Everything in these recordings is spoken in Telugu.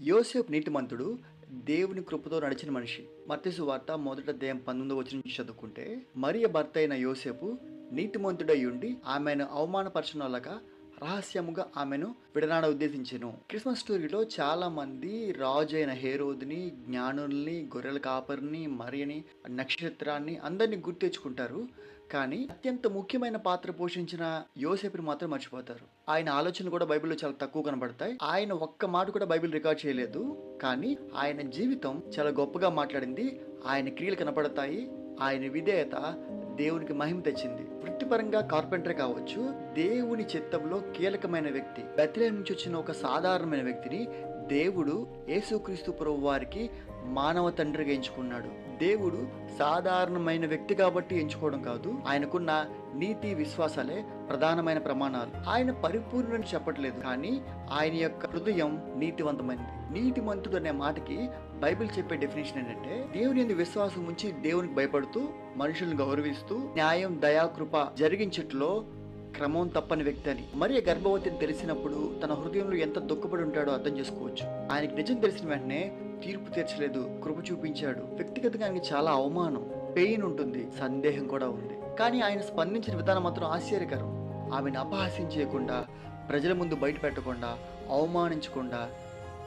యోసేపు నీతిమంతుడు దేవుని కృపతో నడిచిన మనిషి. మత్స్సు వార్త మొదట దేయం పంతొమ్మిది వచ్చిన నుంచి చదువుకుంటే మరియ భర్త అయిన యోసేపు నీతిమంతుడై ఉండి ఆమెను అవమానపరచనోలక రహస్యముగా ఆమెను విడనాడ ఉద్దేశించెను. క్రిస్మస్ స్టోరీలో చాలా మంది రాజు అయిన హేరోద్ని జ్ఞానుల్ని గొర్రెల కాపరిని మరియని నక్షత్రాన్ని అందరినీ గుర్తు తెచ్చుకుంటారు. కానీ అత్యంత ముఖ్యమైన పాత్ర పోషించిన యోసేపుని మాత్రం మర్చిపోతారు. ఆయన ఆలోచనలు కూడా బైబిల్లో చాలా తక్కువ కనబడతాయి. ఆయన ఒక్క మాట కూడా బైబిల్ రికార్డ్ చేయలేదు. కానీ ఆయన జీవితం చాలా గొప్పగా మాట్లాడింది. ఆయన క్రియలు కనపడతాయి. ఆయన విధేయత దేవునికి మహిమ తెచ్చింది. వృత్తిపరంగా కార్పెంటర్ కావచ్చు దేవుని చిత్తంలో కీలకమైన వ్యక్తి. బెత్లెహేం నుంచి వచ్చిన ఒక సాధారణమైన వ్యక్తిని దేవుడు యేసుక్రీస్తు ప్రభు వారికి మానవ తండ్రిగా ఎంచుకున్నాడు. దేవుడు సాధారణమైన వ్యక్తి కాబట్టి ఎంచుకోవడం కాదు. ఆయనకున్న నీతి విశ్వాసాలే ప్రధానమైన ప్రమాణాలు. ఆయన పరిపూర్ణని చెప్పట్లేదు. కానీ ఆయన యొక్క హృదయం నీతివంతమైనది నీతిమంతుడు అనే మాటకి బైబిల్ చెప్పే డెఫినేషన్ ఏంటంటే దేవుని విశ్వాసం ఉంచి దేవునికి భయపడుతూ మనుషులను గౌరవిస్తూ న్యాయం దయా కృప జరిగించట్లో క్రమం తప్పని వ్యక్తి అని. మరి గర్భవతిని తెలిసినప్పుడు తన హృదయంలో ఎంత దుఃఖపడి ఉంటాడో అర్థం చేసుకోవచ్చు. ఆయనకి నిజం తెలిసిన వెంటనే తీర్పు తీర్చలేదు కృప చూపించాడు. వ్యక్తిగతంగా ఆయనకి చాలా అవమానం పెయిన్ ఉంటుంది సందేహం కూడా ఉంది. కానీ ఆయన స్పందించిన విధానం మాత్రం ఆశ్చర్యకరం. ఆమెను అపహాస్యం చేయకుండా ప్రజల ముందు బయట పెట్టకుండా అవమానించకుండా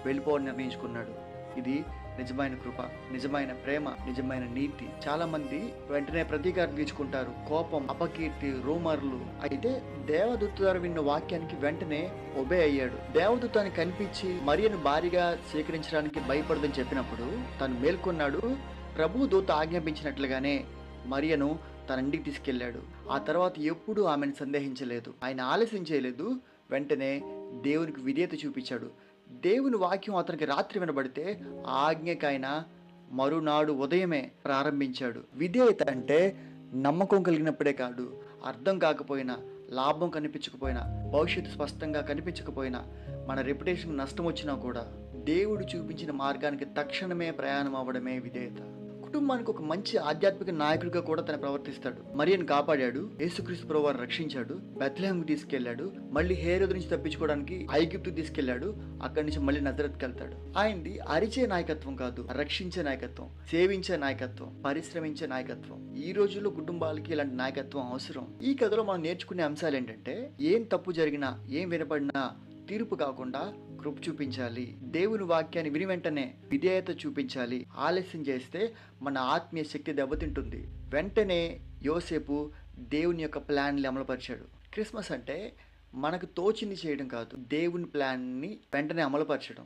వెళ్ళిపోవాలని నిర్ణయించుకున్నాడు. ఇది నిజమైన కృప నిజమైన ప్రేమ నిజమైన నీతి. చాలా మంది వెంటనే ప్రతీకారం తీర్చుకుంటారు. కోపం అపకీర్తి రూమర్లు. అయితే దేవదూత ద్వారా విన్న వాక్యానికి వెంటనే ఒబే అయ్యాడు. దేవదూతాన్ని కనిపించి మరియను భారీగా స్వీకరించడానికి భయపడదని చెప్పినప్పుడు తను మేల్కొన్నాడు. ప్రభు దూత ఆజ్ఞాపించినట్లుగానే మరియను తన ఇంటికి తీసుకెళ్ళాడు. ఆ తర్వాత ఎప్పుడూ ఆమెను సందేహించలేదు. ఆయన ఆలస్యం చేయలేదు. వెంటనే దేవునికి విధేయత చూపించాడు. దేవుని వాక్యం అతనికి రాత్రి వినబడితే ఆ ఆజ్ఞకైనా మరునాడు ఉదయమే ప్రారంభించాడు. విధేయత అంటే నమ్మకం కలిగినప్పుడే కాదు అర్థం కాకపోయినా లాభం కనిపించకపోయినా భవిష్యత్తు స్పష్టంగా కనిపించకపోయినా మన రెప్యుటేషన్ నష్టం వచ్చినా కూడా దేవుడు చూపించిన మార్గానికి తక్షణమే ప్రయాణం అవ్వడమే విధేయత. కుటుంబానికి ఒక మంచి ఆధ్యాత్మిక నాయకుడిగా కూడా తను ప్రవర్తిస్తాడు. మరియను కాపాడాడు యేసుక్రీస్తు ప్రభు రక్షించాడు బెత్లహేంకు తీసుకెళ్ళాడు మళ్ళీ హేరోదు నుంచి తప్పించుకోవడానికి ఐగిప్తు తీసుకెళ్ళాడు అక్కడి నుంచి మళ్ళీ నజరత్కి వెళ్తాడు. ఆయనది అరిచే నాయకత్వం కాదు రక్షించే నాయకత్వం సేవించే నాయకత్వం పరిశ్రమించే నాయకత్వం. ఈ రోజుల్లో కుటుంబాలకి ఇలాంటి నాయకత్వం అవసరం. ఈ కథలో మనం నేర్చుకునే అంశాలు ఏంటంటే ఏం తప్పు జరిగినా ఏం వినపడినా తీర్పు కాకుండా కృప చూపించాలి. దేవుని వాక్యాన్ని విని వెంటనే విధేయత చూపించాలి. ఆలస్యం చేస్తే మన ఆత్మీయ శక్తి దెబ్బతింటుంది. వెంటనే యోసేపు దేవుని యొక్క ప్లాన్ని అమలుపరిచాడు. క్రిస్మస్ అంటే మనకు తోచింది చేయడం కాదు. దేవుని ప్లాన్ని వెంటనే అమలుపరచడం.